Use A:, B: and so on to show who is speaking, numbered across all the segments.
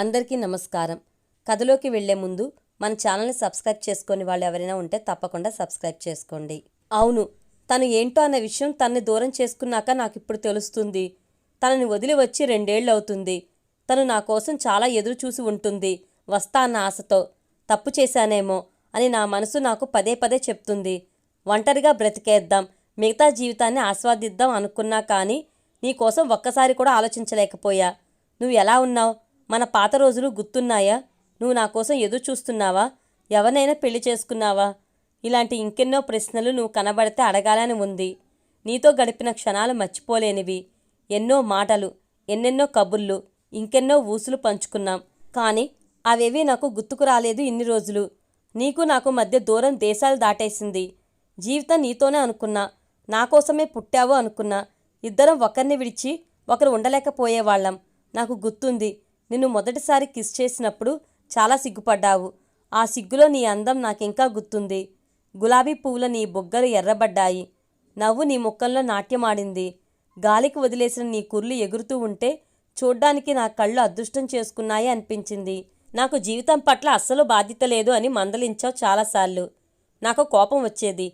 A: అందరికీ నమస్కారం. కథలోకి వెళ్ళే ముందు మన ఛానల్ని సబ్స్క్రైబ్ చేసుకొని వాళ్ళు ఎవరైనా ఉంటే తప్పకుండా సబ్స్క్రైబ్ చేసుకోండి. అవును తను ఏంటో అన్న విషయం తనని దూరం చేసుకున్నాక నాకు ఇప్పుడు తెలుస్తుంది. తనని వదిలి వచ్చి రెండేళ్ళు అవుతుంది తను నా కోసం చాలా ఎదురు చూసి ఉంటుంది. వస్తా అన్న ఆశతో. తప్పు చేశానేమో అని నా మనసు నాకు పదే పదే చెప్తుంది. ఒంటరిగా బ్రతికేద్దాం మిగతా జీవితాన్ని ఆస్వాదిద్దాం అనుకున్నా కానీ నీకోసం ఒక్కసారి కూడా ఆలోచించలేకపోయా. నువ్వు ఎలా ఉన్నావు? మన పాత రోజులు గుర్తున్నాయా? నువ్వు నా కోసం ఎదురు చూస్తున్నావా? ఎవరినైనా పెళ్ళి చేసుకున్నావా? ఇలాంటి ఇంకెన్నో ప్రశ్నలు నువ్వు కనబడితే అడగాలని ఉంది. నీతో గడిపిన క్షణాలు మర్చిపోలేనివి. ఎన్నో మాటలు ఎన్నెన్నో కబుర్లు ఇంకెన్నో ఊసులు పంచుకున్నాం. కానీ అవేవీ నాకు గుర్తుకు రాలేదు ఇన్ని రోజులు. నీకు నాకు మధ్య దూరం దేశాలు దాటేసింది. జీవితం నీతోనే అనుకున్నా. నా కోసమే పుట్టావు అనుకున్నా. ఇద్దరం ఒకరిని విడిచి ఒకరు ఉండలేకపోయేవాళ్ళం. నాకు గుర్తుంది. నిన్ను మొదటిసారి కిస్ చేసినప్పుడు చాలా సిగ్గుపడ్డావు. ఆ సిగ్గులో నీ అందం నాకింకా గుర్తుంది. గులాబీ పువ్వుల నీ బొగ్గలు ఎర్రబడ్డాయి. నవ్వు నీ ముఖంలో నాట్యమాడింది. గాలికి వదిలేసిన నీ కుర్లు ఎగురుతూ ఉంటే చూడ్డానికి నా కళ్ళు అదృష్టం చేసుకున్నాయి అనిపించింది. నాకు జీవితం పట్ల అస్సలు బాధ్యత లేదు అని మందలించావు చాలాసార్లు. నాకు కోపం వచ్చేది.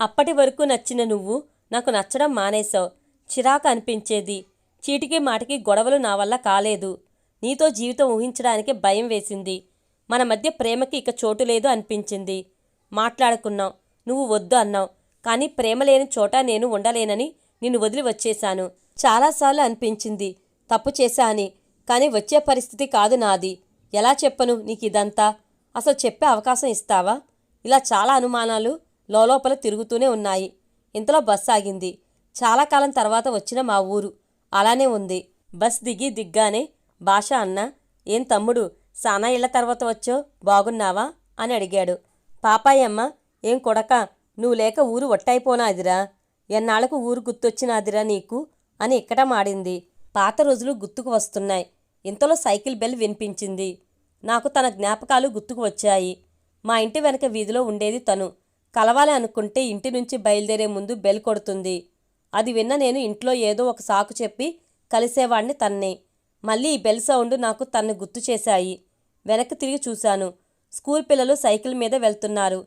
A: అప్పటి వరకు నచ్చిన నువ్వు నాకు నచ్చడం మానేశావు. చిరాకు అనిపించేది. చీటికి మాటికి గొడవలు నా వల్ల కాలేదు. నీతో జీవితం ఊహించడానికి భయం వేసింది. మన మధ్య ప్రేమకి ఇక చోటు లేదు అనిపించింది. మాట్లాడుకున్నాం. నువ్వు వద్దు అన్నావు కానీ ప్రేమ లేని చోట నేను ఉండలేనని నిన్ను వదిలి వచ్చేశాను. చాలాసార్లు అనిపించింది. తప్పు చేశా అని. కానీ వచ్చే పరిస్థితి కాదు నాది. ఎలా చెప్పను నీకు ఇదంతా అసలు చెప్పే అవకాశం ఇస్తావా? ఇలా చాలా అనుమానాలు లోపల తిరుగుతూనే ఉన్నాయి. ఇంతలో బస్ ఆగింది. చాలా కాలం తర్వాత వచ్చిన మా ఊరు. అలానే ఉంది. బస్ దిగి దిగ్గానే భాష అన్న ఏం తమ్ముడు సానా ఇళ్ళ తర్వాత వచ్చో బాగున్నావా? అని అడిగాడు. పాపాయమ్మ ఏం కొడక నువ్వు లేక ఊరు ఒట్టయిపోనాదిరా ఎన్నాళ్ళకు ఊరు గుర్తొచ్చినాదిరా నీకు? అని ఇక్కడ మాడింది పాత రోజులు గుర్తుకు వస్తున్నాయి. ఇంతలో సైకిల్ బెల్ వినిపించింది. నాకు తన జ్ఞాపకాలు గుర్తుకు వచ్చాయి. మా ఇంటి వెనక వీధిలో ఉండేది తను. కలవాలి అనుకుంటే ఇంటి నుంచి బయలుదేరే ముందు బెల్ కొడుతుంది. అది విన్న నేను ఇంట్లో ఏదో ఒక సాకు చెప్పి కలిసేవాణ్ణి తన్నే. మళ్ళీ ఈ బెల్ సౌండ్ నాకు తన్ను గుర్తు చేశాయి. వెనక్కి తిరిగి చూశాను. స్కూల్ పిల్లలు సైకిల్ మీద వెళ్తున్నారు.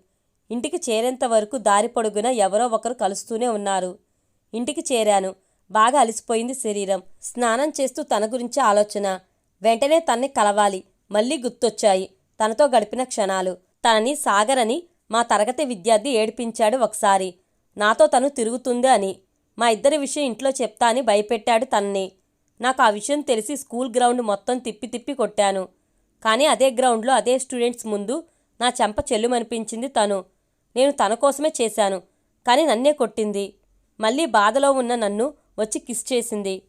A: ఇంటికి చేరేంత వరకు దారి పొడుగున ఎవరో ఒకరు కలుస్తూనే ఉన్నారు. ఇంటికి చేరాను. బాగా అలసిపోయింది శరీరం. స్నానం చేస్తూ తన గురించి ఆలోచన. వెంటనే తన్ని కలవాలి. మళ్ళీ గుర్తొచ్చాయి. తనతో గడిపిన క్షణాలు. తనని సాగర్ అని మా తరగతి విద్యార్థి ఏడిపించాడు ఒకసారి. నాతో తను తిరుగుతుంది అని. మా ఇద్దరి విషయం ఇంట్లో చెప్తా అని భయపెట్టాడు తన్ని. నాకు ఆ విషయం తెలిసి స్కూల్ గ్రౌండ్ మొత్తం తిప్పి తిప్పి కొట్టాను. కానీ అదే గ్రౌండ్లో అదే స్టూడెంట్స్ ముందు నా చెంప చెల్లుమనిపించింది తను. నేను తన కోసమే చేశాను కానీ నన్నే కొట్టింది. మళ్ళీ బాధలో ఉన్న నన్ను వచ్చి కిస్ చేసింది.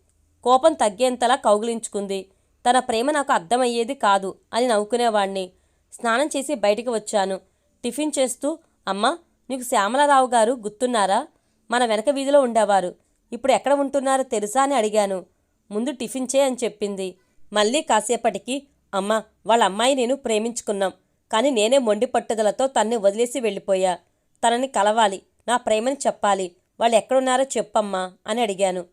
A: కోపం తగ్గేంతలా కౌగిలించుకుంది. తన ప్రేమ నాకు అర్థమయ్యేది కాదు అని నవ్వుకునేవాణ్ణి. స్నానం చేసి బయటికి వచ్చాను. టిఫిన్ చేస్తూ అమ్మా నీకు శ్యామలరావు గారు గుర్తున్నారా? మన వెనక వీధిలో ఉండేవారు. ఇప్పుడు ఎక్కడ ఉంటున్నారో తెలుసా? అని అడిగాను. ముందు టిఫిన్ చేయి అని చెప్పింది. మళ్ళీ కాసేపటికి అమ్మ వాళ్ళ అమ్మాయి నేను ప్రేమించుకున్నాం. కానీ నేనే మొండి పట్టుదలతో తన్ని వదిలేసి వెళ్ళిపోయా. తనని కలవాలి నా ప్రేమని చెప్పాలి. వాళ్ళు ఎక్కడున్నారో చెప్పమ్మా అని అడిగాను.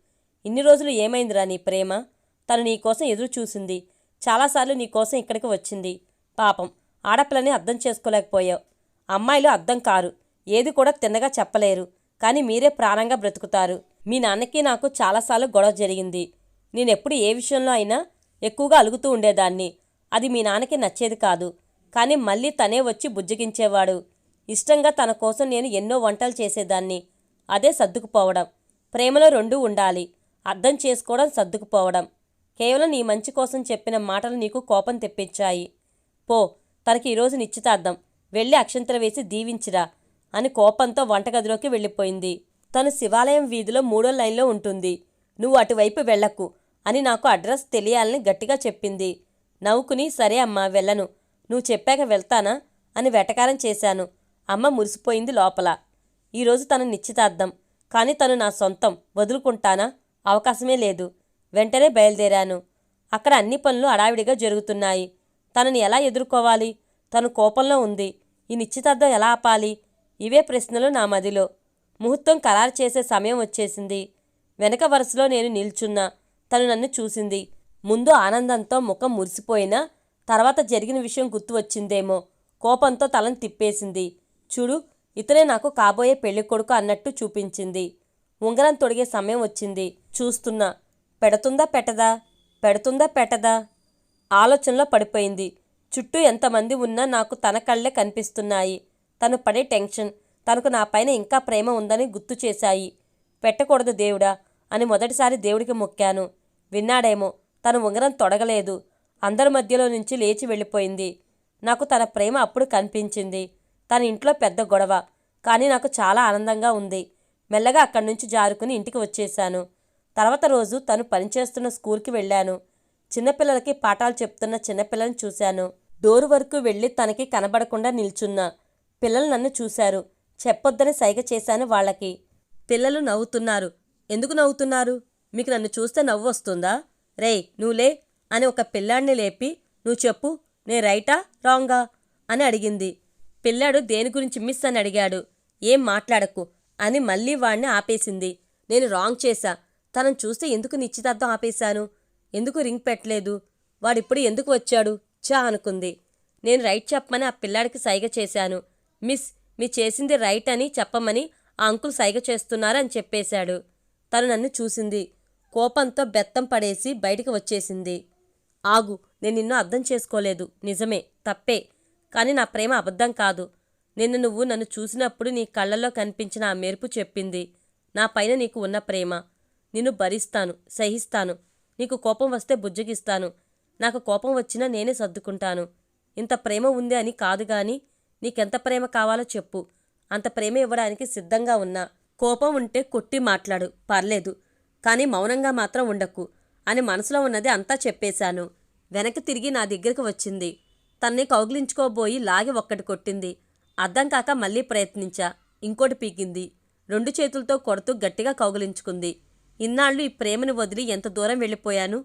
A: ఇన్ని రోజులు ఏమైందిరా నీ ప్రేమ? తను నీకోసం ఎదురు చూసింది చాలాసార్లు నీకోసం ఇక్కడికి వచ్చింది. పాపం ఆడపిల్లని అర్థం చేసుకోలేకపోయావు. అమ్మాయిలు అర్థం కారు. ఏది కూడా తిన్నగా చెప్పలేరు. కానీ మీరే ప్రాణంగా బ్రతుకుతారు. మీ నాన్నకి నాకు చాలాసార్లు గొడవ జరిగింది. నేనెప్పుడు ఏ విషయంలో అయినా ఎక్కువగా అలుగుతూ ఉండేదాన్ని. అది మీ నాన్నకి నచ్చేది కాదు. కానీ మళ్ళీ తనే వచ్చి బుజ్జగించేవాడు. ఇష్టంగా తన కోసం నేను ఎన్నో వంటలు చేసేదాన్ని. అదే సర్దుకుపోవడం. ప్రేమలో రెండూ ఉండాలి. అర్థం చేసుకోవడం సర్దుకుపోవడం. కేవలం నీ మంచి కోసం చెప్పిన మాటలు నీకు కోపం తెప్పించాయి. పో తనకి ఈరోజు నిశ్చితార్థం. వెళ్ళి అక్షంతర వేసి దీవించిరా అని కోపంతో వంటగదిలోకి వెళ్ళిపోయింది. తను శివాలయం వీధిలో మూడో లైన్లో ఉంటుంది. నువ్వు అటువైపు వెళ్ళకు. అని నాకు అడ్రస్ తెలియాలని గట్టిగా చెప్పింది. నవ్వుకుని సరే అమ్మా వెళ్ళను. నువ్వు చెప్పాక వెళ్తానా? అని వెటకారం చేశాను. అమ్మ మురిసిపోయింది లోపల. ఈరోజు తన నిశ్చితార్థం. కానీ తను నా సొంతం. వదులుకుంటానా? అవకాశమే లేదు. వెంటనే బయలుదేరాను. అక్కడ అన్ని పనులు అడావిడిగా జరుగుతున్నాయి. తనని ఎలా ఎదుర్కోవాలి? తను కోపంలో ఉంది. ఈ నిశ్చితార్థం ఎలా ఆపాలి? ఇవే ప్రశ్నలు నా మదిలో. ముహూర్తం ఖరారు చేసే సమయం వచ్చేసింది. వెనక వరుసలో నేను నిల్చున్నా. తను నన్ను చూసింది. ముందు ఆనందంతో ముఖం మురిసిపోయినా తర్వాత జరిగిన విషయం గుర్తు వచ్చిందేమో. కోపంతో తలను తిప్పేసింది. చూడు ఇతనే నాకు కాబోయే పెళ్ళి కొడుకు అన్నట్టు చూపించింది. ఉంగరం తొడిగే సమయం వచ్చింది. చూస్తున్నా. పెడుతుందా పెట్టదా? పెడుతుందా పెట్టదా? ఆలోచనలో పడిపోయింది. చుట్టూ ఎంతమంది ఉన్నా నాకు తన కళ్ళే కనిపిస్తున్నాయి. తను పడే టెన్షన్ తనకు నా పైన ఇంకా ప్రేమ ఉందని గుర్తు చేశాయి. పెట్టకూడదు దేవుడా అని మొదటిసారి దేవుడికి మొక్కాను. విన్నాడేమో. తను ఉంగరం తొడగలేదు. అందరి మధ్యలో నుంచి లేచి వెళ్ళిపోయింది. నాకు తన ప్రేమ అప్పుడు కనిపించింది. తన ఇంట్లో పెద్ద గొడవ. కానీ నాకు చాలా ఆనందంగా ఉంది. మెల్లగా అక్కడి నుంచి జారుకుని ఇంటికి వచ్చేశాను. తర్వాత రోజు తను పనిచేస్తున్న స్కూల్కి వెళ్ళాను. చిన్నపిల్లలకి పాఠాలు చెప్తున్న చిన్నపిల్లని చూశాను. డోరు వరకు వెళ్ళి తనకి కనబడకుండా నిల్చున్నా. పిల్లలు నన్ను చూశారు. చెప్పొద్దని సైగ చేశాను వాళ్ళకి. పిల్లలు నవ్వుతున్నారు. ఎందుకు నవ్వుతున్నారు? మీకు నన్ను చూస్తే నవ్వు వస్తుందా? రేయ్ నువ్వులే అని ఒక పిల్లాడిని లేపి నువ్వు చెప్పు నే రైటా? రాంగా? అని అడిగింది. పిల్లాడు దేని గురించి మిస్ అని అడిగాడు. ఏం మాట్లాడకు అని మళ్ళీ వాణ్ణి ఆపేసింది. నేను రాంగ్ చేశా. తనను చూస్తే ఎందుకు నిశ్చితార్థం ఆపేశాను? ఎందుకు రింగ్ పెట్టలేదు? వాడిప్పుడు ఎందుకు వచ్చాడు? చా అనుకుంది. నేను రైట్ చెప్పమని ఆ పిల్లాడికి సైగ చేశాను. మిస్ మీ చేసింది రైట్ అని చెప్పమని ఆ అంకుల్ సైగ చేస్తున్నారని చెప్పేశాడు. తను నన్ను చూసింది. కోపంతో బెత్తం పడేసి బయటికి వచ్చేసింది. ఆగు నేను నిన్ను అర్థం చేసుకోలేదు. నిజమే తప్పే. కానీ నా ప్రేమ అబద్ధం కాదు. నిన్ను నువ్వు నన్ను చూసినప్పుడు నీ కళ్ళల్లో కనిపించిన ఆ మెరుపు చెప్పింది. నా పైన నీకు ఉన్న ప్రేమ. నిన్ను భరిస్తాను సహిస్తాను. నీకు కోపం వస్తే బుజ్జగిస్తాను. నాకు కోపం వచ్చినా నేనే సర్దుకుంటాను. ఇంత ప్రేమ ఉంది అని కాదు గాని నీకెంత ప్రేమ కావాలో చెప్పు. అంత ప్రేమ ఇవ్వడానికి సిద్ధంగా ఉన్నా. కోపం ఉంటే కొట్టి మాట్లాడు. పర్లేదు. కానీ మౌనంగా మాత్రం ఉండకు అని మనసులో ఉన్నది అంతా చెప్పేశాను. వెనక్కి తిరిగి నా దగ్గరకు వచ్చింది. తన్ని కౌగిలించుకోబోయి లాగి ఒక్కటి కొట్టింది. అర్థం కాక మళ్ళీ ప్రయత్నించా. ఇంకోటి పీకింది. రెండు చేతులతో కొడుతూ గట్టిగా కౌగిలించుకుంది. ఇన్నాళ్ళు ఈ ప్రేమను వదిలి ఎంత దూరం వెళ్ళిపోయాను?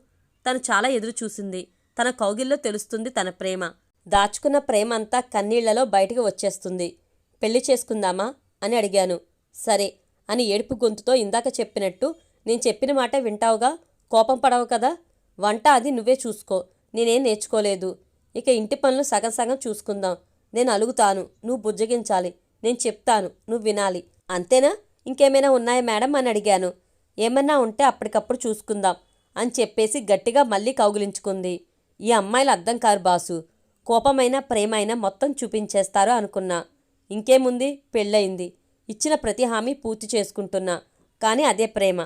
A: తను చాలా ఎదురు చూసింది. తన కౌగిల్లో తెలుస్తుంది తన ప్రేమ. దాచుకున్న ప్రేమ అంతా కన్నీళ్ళలో బయటకు వచ్చేస్తుంది. పెళ్ళి చేసుకుందామా? అని అడిగాను. సరే అని ఏడుపు గొంతుతో ఇందాక చెప్పినట్టు నేను చెప్పిన మాట వింటావుగా? కోపం పడవు కదా? వంట అది నువ్వే చూసుకో. నేనేం నేర్చుకోలేదు. ఇక ఇంటి పనులు సగం సగం చూసుకుందాం. నేను అలుగుతాను. నువ్వు బుజ్జగించాలి. నేను చెప్తాను. నువ్వు వినాలి. అంతేనా? ఇంకేమైనా ఉన్నాయా మేడం అని అడిగాను. ఏమన్నా ఉంటే అప్పటికప్పుడు చూసుకుందాం అని చెప్పేసి గట్టిగా మళ్ళీ కౌగిలించుకుంది. ఈ అమ్మాయిలు అర్థం కారు బాసు. కోపమైన ప్రేమైన మొత్తం చూపించేస్తారు అనుకున్నా. ఇంకేముంది? పెళ్ళయింది. ఇచ్చిన ప్రతి హామీ పూర్తి చేసుకుంటున్నా. కానీ అదే ప్రేమ.